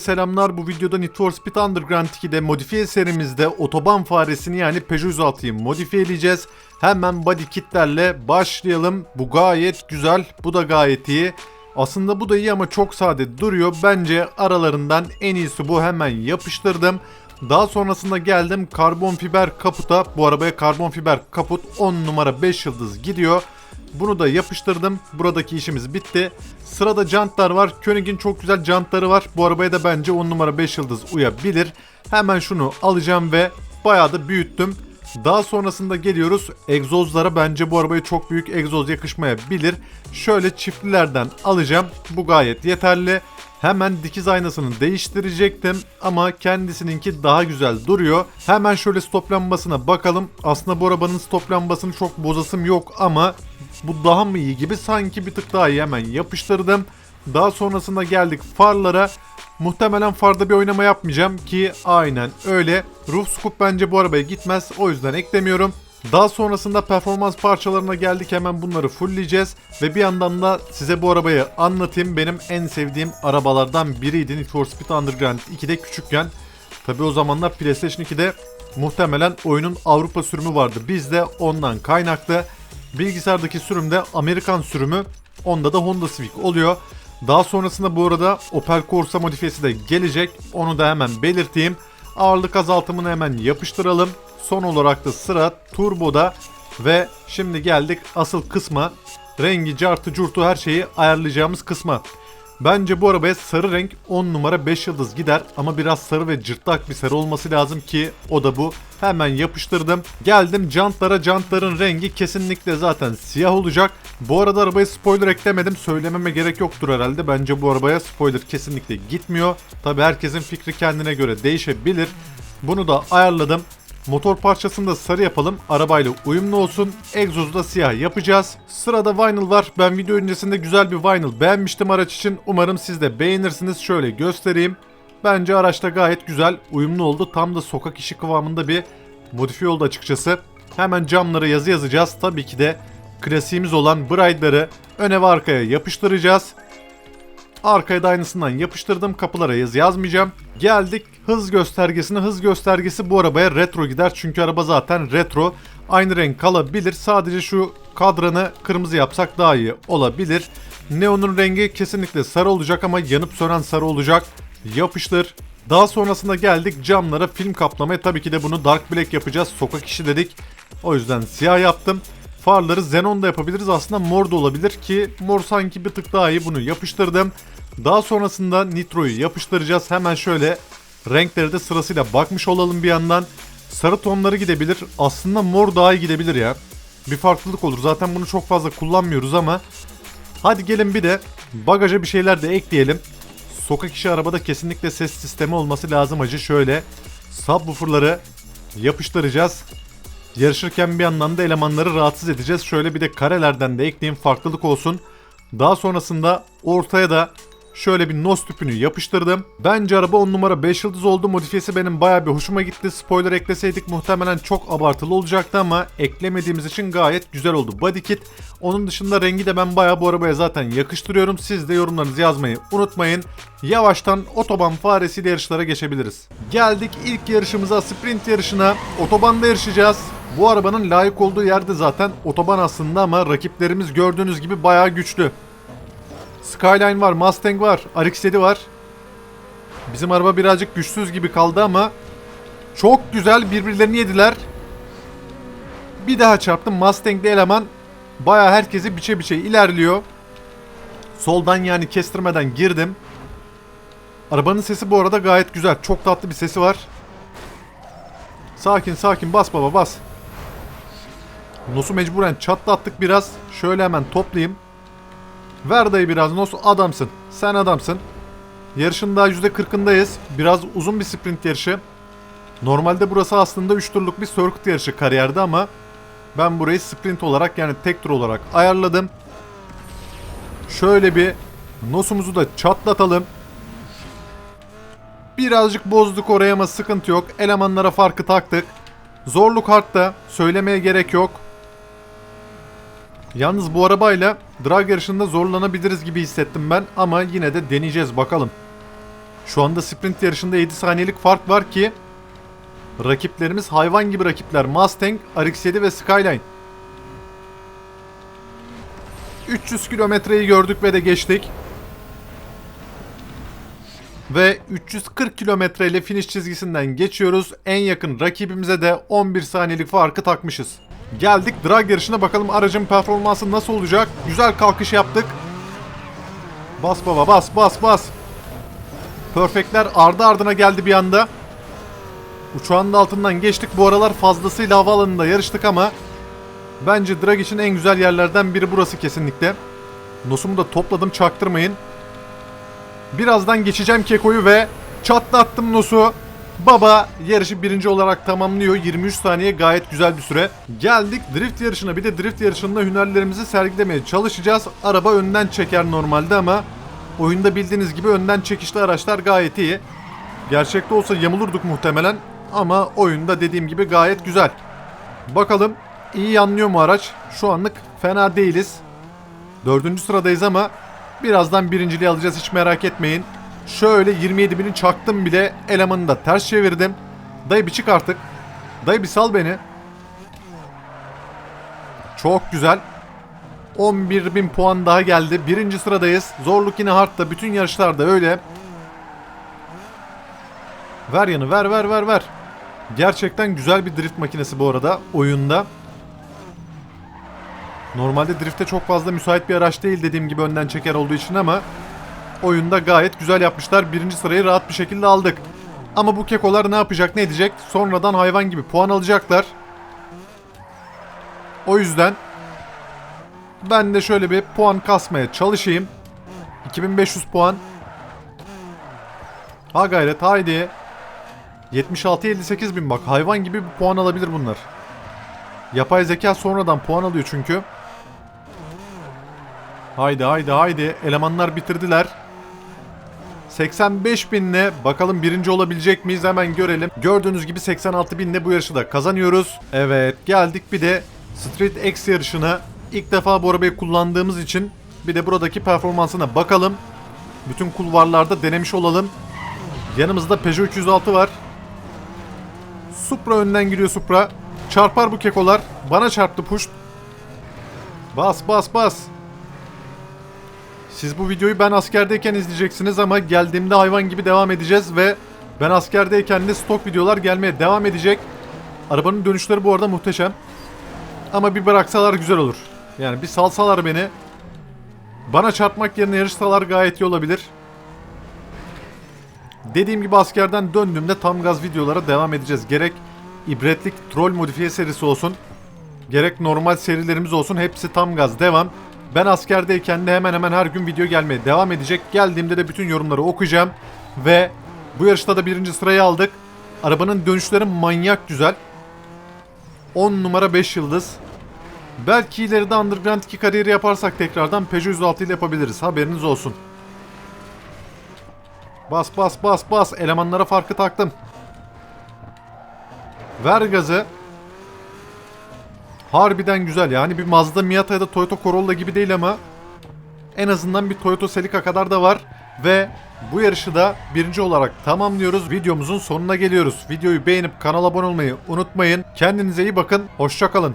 Selamlar bu videoda Need for Speed Underground 2'de modifiye serimizde otoban faresini yani Peugeot 106'yı modifiyeleyeceğiz. Hemen body kitlerle başlayalım. Bu gayet güzel. Bu da gayet iyi. Aslında bu da iyi ama çok sade duruyor. Bence aralarından en iyisi bu. Hemen yapıştırdım. Daha sonrasında geldim karbon fiber kaputa. Bu arabaya karbon fiber kaput 10 numara 5 yıldız gidiyor. Bunu da yapıştırdım. Buradaki işimiz bitti. Sırada jantlar var. Koenig'in çok güzel jantları var. Bu arabaya da bence 10 numara 5 yıldız uyabilir. Hemen şunu alacağım ve bayağı da büyüttüm. Daha sonrasında geliyoruz egzozlara. Bence bu arabaya çok büyük egzoz yakışmayabilir. Şöyle çiftlilerden alacağım. Bu gayet yeterli. Hemen dikiz aynasını değiştirecektim ama kendisininki daha güzel duruyor. Hemen şöyle stop lambasına bakalım. Aslında bu arabanın stop lambasını çok bozasım yok ama bu daha mı iyi gibi sanki bir tık daha iyi hemen yapıştırdım. Daha sonrasında geldik farlara. Muhtemelen farda bir oynama yapmayacağım ki aynen öyle. Roof scoop bence bu arabaya gitmez o yüzden eklemiyorum. Daha sonrasında performans parçalarına geldik hemen bunları fullleyeceğiz. Ve bir yandan da size bu arabayı anlatayım. Benim en sevdiğim arabalardan biriydi Need for Speed Underground 2'de küçükken. Tabi o zamanlar PlayStation 2'de muhtemelen oyunun Avrupa sürümü vardı. Bizde ondan kaynaklı. Bilgisayardaki sürümde Amerikan sürümü. Onda da Honda Civic oluyor. Daha sonrasında bu arada Opel Corsa modifiyesi de gelecek. Onu da hemen belirteyim. Ağırlık azaltımını hemen yapıştıralım. Son olarak da sıra turboda ve şimdi geldik asıl kısma. Rengi, cartı, curtu her şeyi ayarlayacağımız kısma. Bence bu arabaya sarı renk 10 numara 5 yıldız gider ama biraz sarı ve cırtlak bir sarı olması lazım ki o da bu. Hemen yapıştırdım. Geldim jantlara. Jantların rengi kesinlikle zaten siyah olacak. Bu arada arabaya spoiler eklemedim. Söylememe gerek yoktur herhalde. Bence bu arabaya spoiler kesinlikle gitmiyor. Tabi herkesin fikri kendine göre değişebilir. Bunu da ayarladım. Motor parçasını da sarı yapalım. Arabayla uyumlu olsun. Egzozu da siyah yapacağız. Sırada vinyl var. Ben video öncesinde güzel bir vinyl beğenmiştim araç için. Umarım siz de beğenirsiniz. Şöyle göstereyim. Bence araçta gayet güzel, uyumlu oldu. Tam da sokak işi kıvamında bir modifiye oldu açıkçası. Hemen camlara yazı yazacağız. Tabii ki de klasiğimiz olan Bride'ları öne ve arkaya yapıştıracağız. Arkaya da aynısından yapıştırdım. Kapılara yazı yazmayacağım. Geldik hız göstergesine. Hız göstergesi bu arabaya retro gider. Çünkü araba zaten retro. Aynı renk kalabilir. Sadece şu kadranı kırmızı yapsak daha iyi olabilir. Neon'un rengi kesinlikle sarı olacak ama yanıp sönen sarı olacak. Yapıştır. Daha sonrasında geldik camlara film kaplamaya. Tabii ki de bunu dark black yapacağız. Sokak işi dedik. O yüzden siyah yaptım. Farları xenon da yapabiliriz. Aslında mor da olabilir ki mor sanki bir tık daha iyi. Bunu yapıştırdım. Daha sonrasında nitroyu yapıştıracağız. Hemen şöyle renkleri de sırasıyla bakmış olalım bir yandan. Sarı tonları gidebilir. Aslında mor daha iyi gidebilir ya. Bir farklılık olur. Zaten bunu çok fazla kullanmıyoruz ama. Hadi gelin bir de bagaja bir şeyler de ekleyelim. Sokak işi arabada kesinlikle ses sistemi olması lazım acı. Şöyle subwooferları yapıştıracağız. Yarışırken bir yandan da elemanları rahatsız edeceğiz. Şöyle bir de karelerden de ekleyeyim farklılık olsun. Daha sonrasında ortaya da şöyle bir nos tüpünü yapıştırdım. Bence araba 10 numara 5 yıldız oldu. Modifiyesi benim baya bir hoşuma gitti. Spoiler ekleseydik muhtemelen çok abartılı olacaktı ama eklemediğimiz için gayet güzel oldu body kit. Onun dışında rengi de ben baya bu arabaya zaten yakıştırıyorum. Siz de yorumlarınızı yazmayı unutmayın. Yavaştan otoban faresiyle yarışlara geçebiliriz. Geldik ilk yarışımıza sprint yarışına. Otobanda yarışacağız. Bu arabanın layık olduğu yerde zaten otoban aslında ama rakiplerimiz gördüğünüz gibi bayağı güçlü. Skyline var, Mustang var, RX-7 var. Bizim araba birazcık güçsüz gibi kaldı ama çok güzel birbirlerini yediler. Bir daha çarptım. Mustang'li eleman bayağı herkesi biçe biçe ilerliyor. Soldan yani kestirmeden girdim. Arabanın sesi bu arada gayet güzel. Çok tatlı bir sesi var. Sakin sakin bas baba bas. Nos'u mecburen çatlattık biraz. Şöyle hemen toplayayım. Ver dayı biraz Nos adamsın. Sen adamsın. Yarışın daha %40'ındayız. Biraz uzun bir sprint yarışı. Normalde burası aslında 3 turluk bir circuit yarışı kariyerde ama ben burayı sprint olarak yani tek tur olarak ayarladım. Şöyle bir Nos'umuzu da çatlatalım. Birazcık bozduk oraya ama sıkıntı yok. Elemanlara farkı taktık. Zorluk hardta. Söylemeye gerek yok. Yalnız bu arabayla drag yarışında zorlanabiliriz gibi hissettim ben ama yine de deneyeceğiz bakalım. Şu anda sprint yarışında 7 saniyelik fark var ki rakiplerimiz hayvan gibi rakipler. Mustang, RX-7 ve Skyline. 300 kilometreyi gördük ve de geçtik. Ve 340 kilometre ile finish çizgisinden geçiyoruz. En yakın rakibimize de 11 saniyelik farkı takmışız. Geldik drag yarışına bakalım aracın performansı nasıl olacak. Güzel kalkış yaptık. Bas baba bas bas bas. Perfectler ardı ardına geldi bir anda. Uçağın da altından geçtik. Bu aralar fazlasıyla havaalanında yarıştık ama bence drag için en güzel yerlerden biri burası kesinlikle. Nosumu da topladım çaktırmayın. Birazdan geçeceğim Keko'yu ve çatlattım Nos'u. Baba yarışı birinci olarak tamamlıyor. 23 saniye gayet güzel bir süre. Geldik drift yarışına. Bir de drift yarışında hünerlerimizi sergilemeye çalışacağız. Araba önden çeker normalde ama oyunda bildiğiniz gibi önden çekişli araçlar gayet iyi. Gerçekte olsa yamulurduk muhtemelen ama oyunda dediğim gibi gayet güzel. Bakalım iyi yanlıyor mu araç? Şu anlık fena değiliz. Dördüncü sıradayız ama birazdan birinciliği alacağız hiç merak etmeyin. Şöyle 27 bini çaktım bile elemanı da ters çevirdim. Dayı bir çık artık. Dayı bir sal beni. Çok güzel. 11 bin puan daha geldi. Birinci sıradayız. Zorluk yine hardta. Bütün yarışlarda öyle. Ver yanı ver ver ver ver. Gerçekten güzel bir drift makinesi bu arada oyunda. Normalde drifte çok fazla müsait bir araç değil dediğim gibi önden çeker olduğu için ama oyunda gayet güzel yapmışlar. Birinci sırayı rahat bir şekilde aldık. Ama bu kekolar ne yapacak ne edecek? Sonradan hayvan gibi puan alacaklar. O yüzden ben de şöyle bir puan kasmaya çalışayım. 2500 puan. Ha gayret haydi. 76-58 bin bak hayvan gibi bir puan alabilir bunlar. Yapay zeka sonradan puan alıyor çünkü. Haydi haydi haydi elemanlar bitirdiler. 85 binle bakalım birinci olabilecek miyiz hemen görelim. Gördüğünüz gibi 86 binle bu yarışı da kazanıyoruz. Evet geldik bir de Street X yarışına. İlk defa bu arabayı kullandığımız için bir de buradaki performansına bakalım. Bütün kulvarlarda denemiş olalım. Yanımızda Peugeot 306 var. Supra önden gidiyor Supra. Çarpar bu kekolar. Bana çarptı push. Bas bas bas. Siz bu videoyu ben askerdeyken izleyeceksiniz ama geldiğimde hayvan gibi devam edeceğiz ve ben askerdeyken de stok videolar gelmeye devam edecek. Arabanın dönüşleri bu arada muhteşem. Ama bir bıraksalar güzel olur. Yani bir salsalar beni. Bana çarpmak yerine yarışsalar gayet iyi olabilir. Dediğim gibi askerden döndüğümde tam gaz videolara devam edeceğiz. Gerek ibretlik troll modifiye serisi olsun. Gerek normal serilerimiz olsun. Hepsi tam gaz devam. Ben askerdeyken de hemen hemen her gün video gelmeye devam edecek. Geldiğimde de bütün yorumları okuyacağım. Ve bu yarışta da birinci sırayı aldık. Arabanın dönüşleri manyak güzel. 10 numara 5 yıldız. Belki ileride Underground 2 kariyeri yaparsak tekrardan Peugeot 106 ile yapabiliriz. Haberiniz olsun. Bas bas bas bas. Elemanlara farkı taktım. Ver gazı. Harbiden güzel yani bir Mazda Miata ya da Toyota Corolla gibi değil ama en azından bir Toyota Celica kadar da var ve bu yarışı da birinci olarak tamamlıyoruz. Videomuzun sonuna geliyoruz. Videoyu beğenip kanala abone olmayı unutmayın. Kendinize iyi bakın. Hoşçakalın.